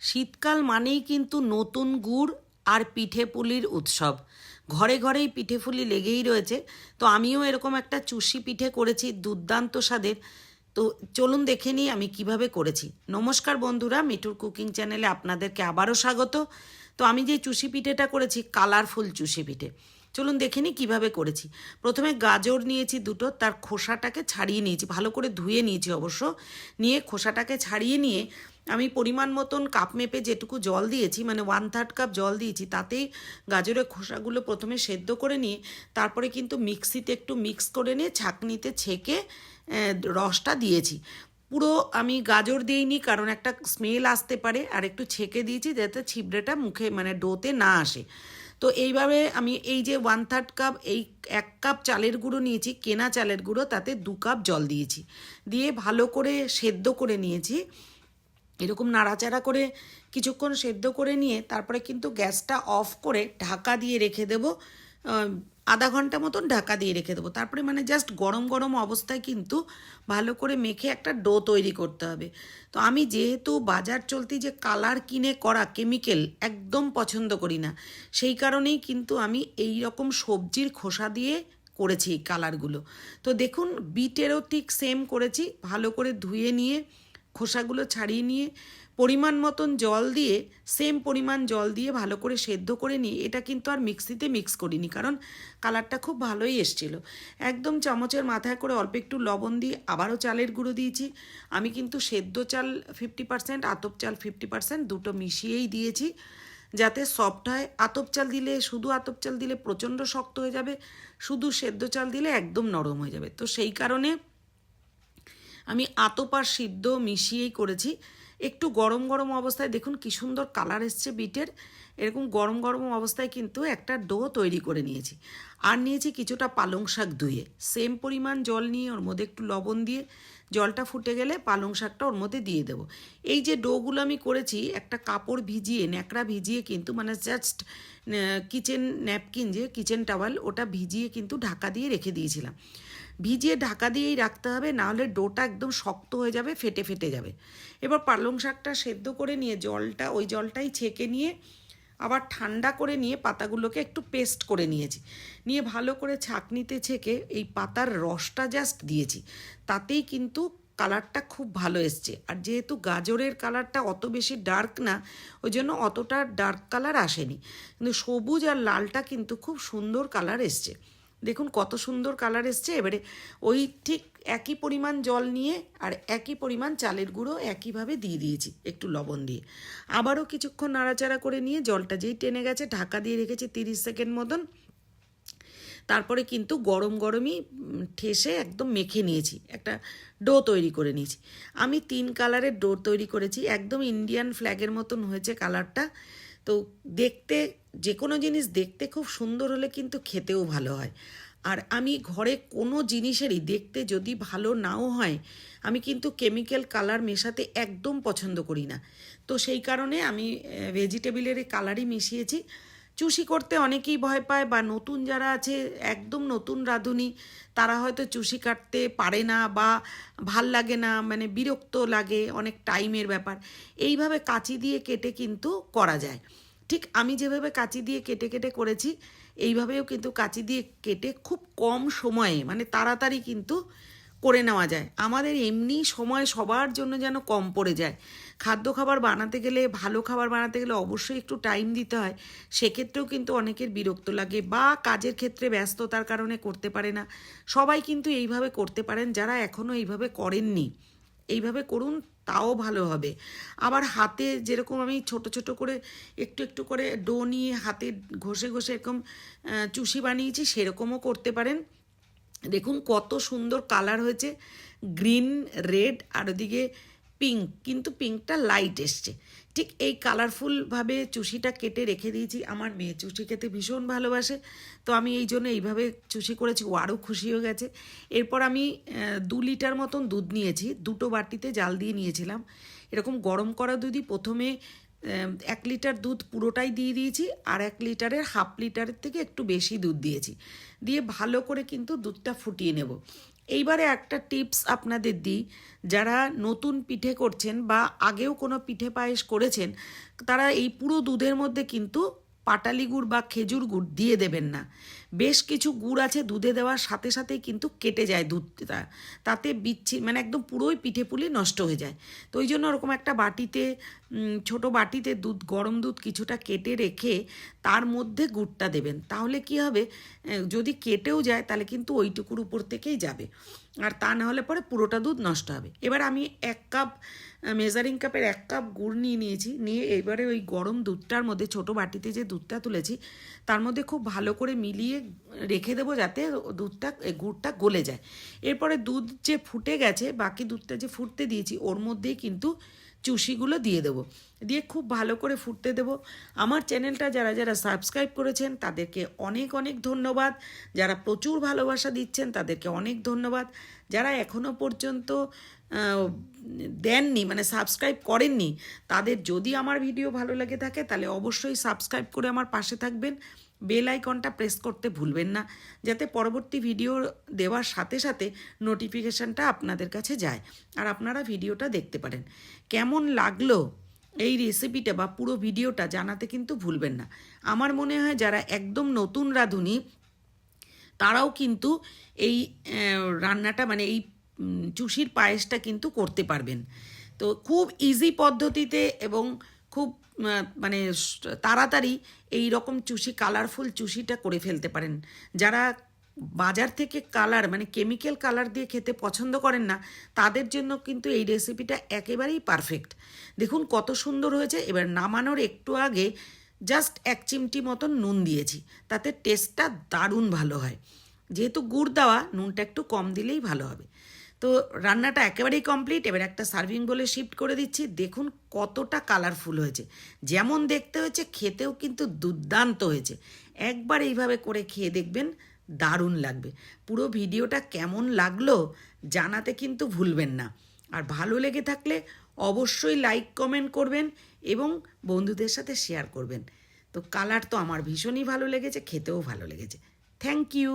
শীতকাল মানেই কিন্তু নতুন গুড় আর পিঠে পুলির উৎসব। ঘরে ঘরেই পিঠে পুলি লেগেই রয়েছে। তো আমিও এরকম একটা চুষি পিঠে করেছি, দুর্দান্ত স্বাদের। তো চলুন দেখে নিই আমি কীভাবে করেছি। নমস্কার বন্ধুরা, মিঠুর কুকিং চ্যানেলে আপনাদেরকে আবারও স্বাগত। তো আমি যে চুষি পিঠেটা করেছি, কালারফুল চুষি পিঠে। চলুন দেখে নিই কীভাবে করেছি। প্রথমে গাজর নিয়েছি দুটো, তার খোসাটাকে ছাড়িয়ে নিয়েছি, ভালো করে ধুয়ে নিয়েছি অবশ্য। নিয়ে খোসাটাকে ছাড়িয়ে নিয়ে আমি পরিমাণ মতন কাপ মেপে যেটুকু জল দিয়েছি মানে ওয়ান থার্ড কাপ জল দিয়েছি, তাতেই গাজরের খোসাগুলো প্রথমে সেদ্ধ করে নিয়ে, তারপরে কিন্তু মিক্সিতে একটু মিক্স করে নিয়ে ছাঁকনিতে ছেঁকে রসটা দিয়েছি। পুরো আমি গাজর দিইনি, কারণ একটা স্মেল আসতে পারে, আর একটু ছেঁকে দিয়েছি, যাতে ছিবড়েটা মুখে মানে ডোতে না আসে। তো এইভাবে আমি এই যে ওয়ান থার্ড কাপ এই এক কাপ চালের গুঁড়ো নিয়েছি, কেনা চালের গুঁড়ো, তাতে দু কাপ জল দিয়েছি। দিয়ে ভালো করে সেদ্ধ করে নিয়েছি। এরকম নাড়াচাড়া করে কিছুক্ষণ সেদ্ধ করে নিয়ে, তারপরে কিন্তু গ্যাসটা অফ করে ঢাকা দিয়ে রেখে দেবো আধা ঘণ্টা মতন ঢাকা দিয়ে রেখে দেবো। তারপরে মানে জাস্ট গরম গরম অবস্থায় কিন্তু ভালো করে মেখে একটা ডো তৈরি করতে হবে। তো আমি যেহেতু বাজার চলতি যে কালার কিনে করা কেমিক্যাল একদম পছন্দ করি না, সেই কারণেই কিন্তু আমি এই রকম সবজির খোসা দিয়ে করেছি এই কালারগুলো তো দেখুন, বিটেরও ঠিক সেম করেছি। ভালো করে ধুয়ে নিয়ে খোসাগুলো ছাড়িয়ে নিয়ে পরিমাণ মতন জল দিয়ে সেম পরিমাণ জল দিয়ে ভালো করে সেদ্ধ করে নিই এটা কিন্তু আর মিক্সিতে মিক্স করিনি কারণ কালারটা খুব ভালোই এসছিল। একদম চামচের মাথায় করে অল্প একটু লবণ দিয়ে আবারও চালের গুঁড়ো দিয়েছি। আমি কিন্তু সেদ্ধ চাল ফিফটি পার্সেন্ট আতপ চাল ফিফটি পার্সেন্ট দুটো মিশিয়েই দিয়েছি যাতে সফট হয়। আতপ চাল দিলে, শুধু আতপ চাল দিলে প্রচণ্ড শক্ত হয়ে যাবে, শুধু সেদ্ধ চাল দিলে একদম নরম হয়ে যাবে। তো সেই কারণে আমি আতপ আর সিদ্ধ মিশিয়েই করেছি। একটু গরম গরম অবস্থায় দেখুন কি সুন্দর কালার এসছে বিটের এরকম গরম গরম অবস্থায় কিন্তু একটা ডো তৈরি করে নিয়েছি। আর নিয়েছি কিছুটা পালং শাক ধুয়ে। সেম পরিমাণ জল নিয়ে ওর মধ্যে একটু লবণ দিয়ে জলটা ফুটে গেলে পালং শাকটা ওর মধ্যে দিয়ে দেবো। এই যে ডোগুলো আমি করেছি, একটা কাপড় ভিজিয়ে, ন্যাকড়া ভিজিয়ে কিন্তু মানে জাস্ট কিচেন ন্যাপকিন যে কিচেন টাওয়াল ওটা ভিজিয়ে কিন্তু ঢাকা দিয়ে রেখে দিয়েছিলাম। ভিজিয়ে ঢাকা দিয়েই রাখতে হবে, নাহলে ডোটা একদম শক্ত হয়ে যাবে, ফেটে ফেটে যাবে। এবার পালং শাকটা সেদ্ধ করে নিয়ে জলটা, ওই জলটাই ছেঁকে নিয়ে আবার ঠান্ডা করে নিয়ে পাতাগুলোকে একটু পেস্ট করে নিয়েছি। নিয়ে ভালো করে ছাঁকনিতে ছেঁকে এই পাতার রসটা জাস্ট দিয়েছি। তাতেই কিন্তু কালারটা খুব ভালো এসছে। আর যেহেতু গাজরের কালারটা অত বেশি ডার্ক না, ওই জন্য অতটা ডার্ক কালার আসেনি। কিন্তু সবুজ আর লালটা কিন্তু খুব সুন্দর কালার এসছে। দেখুন কত সুন্দর কালার এসছে। এবারে ওই ঠিক একই পরিমাণ জল নিয়ে আর একই পরিমাণ চালের গুঁড়ো একইভাবে দিয়ে দিয়েছি একটু লবণ দিয়ে। আবারও কিছুক্ষণ নাড়াচাড়া করে নিয়ে জলটা যেই টেনে গেছে ঢাকা দিয়ে রেখেছি তিরিশ সেকেন্ড মতন। তারপরে কিন্তু গরম গরমই ঠেসে একদম মেখে নিয়েছি, একটা ডো তৈরি করে নিয়েছি। আমি তিন কালারের ডো তৈরি করেছি, একদম ইন্ডিয়ান ফ্ল্যাগের মতন হয়েছে কালারটা তো দেখতে যে কোনো জিনিস দেখতে খুব সুন্দর হলে কিন্তু খেতেও ভালো হয়। আর আমি ঘরে কোনো জিনিসেরই দেখতে যদি ভালো নাও হয়, আমি কিন্তু কেমিক্যাল কালার মেশাতে একদম পছন্দ করি না। তো সেই কারণে আমি ভেজিটেবিলের কালারই মিশিয়েছি। চুষি করতে অনেকেই ভয় পায় বা নতুন যারা আছে, একদম নতুন রাঁধুনি, তারা হয়তো চুষি কাটতে পারে না বা ভালো লাগে না মানে বিরক্ত লাগে, অনেক টাইমের ব্যাপার। এইভাবে কাঁচি দিয়ে কেটে কিন্তু করা যায়। ঠিক আমি যেভাবে কাঁচি দিয়ে কেটে কেটে করেছি, এইভাবেও কিন্তু কাঁচি দিয়ে কেটে খুব কম সময়ে মানে তাড়াতাড়ি কিন্তু করে নেওয়া যায়। আমাদের এমনি সময় সবার জন্য যেন কম পড়ে যায়। খাদ্য খাবার বানাতে গেলে, ভালো খাবার বানাতে গেলে অবশ্যই একটু টাইম দিতে হয়। সেক্ষেত্রেও কিন্তু অনেকের বিরক্ত লাগে বা কাজের ক্ষেত্রে ব্যস্ততার কারণে করতে পারে না। সবাই কিন্তু এইভাবে করতে পারেন, যারা এখনও এইভাবে করেননি। এইভাবে করুন, তাও ভালো হবে। আবার হাতে যেরকম আমি ছোট ছোট করে একটু একটু করে ডো নিয়ে হাতে ঘষে ঘষে এরকম চুষি বানিয়েছি, সেরকমও করতে পারেন। দেখুন কত সুন্দর কালার হয়েছে, গ্রিন, রেড আর ওদিকে পিঙ্ক। কিন্তু পিঙ্কটা লাইট এসছে। ঠিক এই কালারফুলভাবে চুষিটা কেটে রেখে দিয়েছি। আমার মেয়ে চুষি খেতে ভীষণ ভালোবাসে। তো আমি এই জন্য এইভাবে চুষি করেছি, ও আরও খুশি হয়ে গেছে। এরপর আমি দু লিটার মতন দুধ নিয়েছি। দুটো বাটিতে জাল দিয়ে নিয়েছিলাম। এরকম গরম করা দুধই প্রথমে এক লিটার দুধ পুরোটাই দিয়ে দিয়েছি, আর এক লিটারের হাফ লিটারের থেকে একটু বেশি দুধ দিয়েছি। দিয়ে ভালো করে কিন্তু দুধটা ফুটিয়ে নেব। এইবারে একটা টিপস আপনাদের দিই, যারা নতুন পিঠে করছেন বা আগেও কোনো পিঠে পায়েস করেছেন, তারা এই পুরো দুধের মধ্যে কিন্তু পাটালি গুড় বা খেজুর গুড় দিয়ে দেবেন না। বেশ কিছু গুড় আছে, দুধে দেওয়ার সাথে সাথেই কিন্তু কেটে যায় দুধটা। তাতে বিচ্ছি মানে একদম পুরোই পিঠে পুলি নষ্ট হয়ে যায়। তো ওই জন্য ওরকম একটা বাটিতে ছোট বাটিতে দুধ, গরম দুধ কিছুটা কেটে রেখে তার মধ্যে গুড়টা দেবেন। তাহলে কি হবে? যদি কেটেও যায়, তাহলে কিন্তু ওইটুকুর উপর থেকেই যাবে। আর তা না হলে পরে পুরোটা দুধ নষ্ট হবে। এবার আমি এক কাপ মেজারিং কাপের এক কাপ গুড় নিয়ে নিয়েছি। নিয়ে এবারে ওই গরম দুধটার মধ্যে, ছোট বাটিতে যে দুধটা তুলেছি, তার মধ্যে খুব ভালো করে মিলিয়ে রেখে দেবো যাতে দুধটা গুড়টা গলে যায়। এরপরে দুধ যে ফুটে গেছে, বাকি দুধটা যে ফুটতে দিয়েছি, ওর মধ্যেই কিন্তু চুষিগুলো দিয়ে দেবো। দিয়ে খুব ভালো করে ফুটতে দেবো। আমার চ্যানেলটা যারা যারা সাবস্ক্রাইব করেছেন, তাদেরকে অনেক অনেক ধন্যবাদ। যারা প্রচুর ভালোবাসা দিচ্ছেন, তাদেরকে অনেক ধন্যবাদ। যারা এখনও পর্যন্ত দেননি মানে সাবস্ক্রাইব করেননি, তাদের যদি আমার ভিডিও ভালো লেগে থাকে, তাহলে অবশ্যই সাবস্ক্রাইব করে আমার পাশে থাকবেন। বেল আইকনটা প্রেস করতে ভুলবেন না, যাতে পরবর্তী ভিডিও দেওয়ার সাথে সাথে নোটিফিকেশানটা আপনাদের কাছে যায় আর আপনারা ভিডিওটা দেখতে পারেন। কেমন লাগল এই রেসিপিটা বা পুরো ভিডিওটা জানাতে কিন্তু ভুলবেন না। আমার মনে হয় যারা একদম নতুন রাঁধুনি, তারাও কিন্তু এই রান্নাটা মানে এই চুষির পায়েসটা কিন্তু করতে পারবেন। তো খুব ইজি পদ্ধতিতে এবং খুব মানে তাড়াতাড়ি এই রকম চুষি কালারফুল চুষিটা করে ফেলতে পারেন। যারা বাজার থেকে কালার মানে কেমিক্যাল কালার দিয়ে খেতে পছন্দ করেন না, তাদের জন্য কিন্তু এই রেসিপিটা একেবারেই পারফেক্ট দেখুন কত সুন্দর হয়েছে। এবার নামানোর একটু আগে জাস্ট এক চিমটি মতন নুন দিয়েছি, তাতে টেস্টটা দারুণ ভালো হয়। যেহেতু গুড় দেওয়া, নুনটা একটু কম দিলেই ভালো হবে। তো রান্নাটা একেবারেই কমপ্লিট এবার একটা সার্ভিং বলে শিফট করে দিচ্ছি। দেখুন কতটা কালারফুল হয়েছে। যেমন দেখতে হয়েছে, খেতেও কিন্তু দুর্দান্ত হয়েছে। একবার এইভাবে করে খেয়ে দেখবেন দারুণ লাগবে। পুরো ভিডিওটা কেমন লাগল জানাতে কিন্তু ভুলবেন না। আর ভালো লেগে থাকলে অবশ্যই লাইক কমেন্ট করবেন এবং বন্ধুদের সাথে শেয়ার করবেন। তো কালার তো আমার ভীষণই ভালো লেগেছে, খেতেও ভালো লেগেছে। Thank you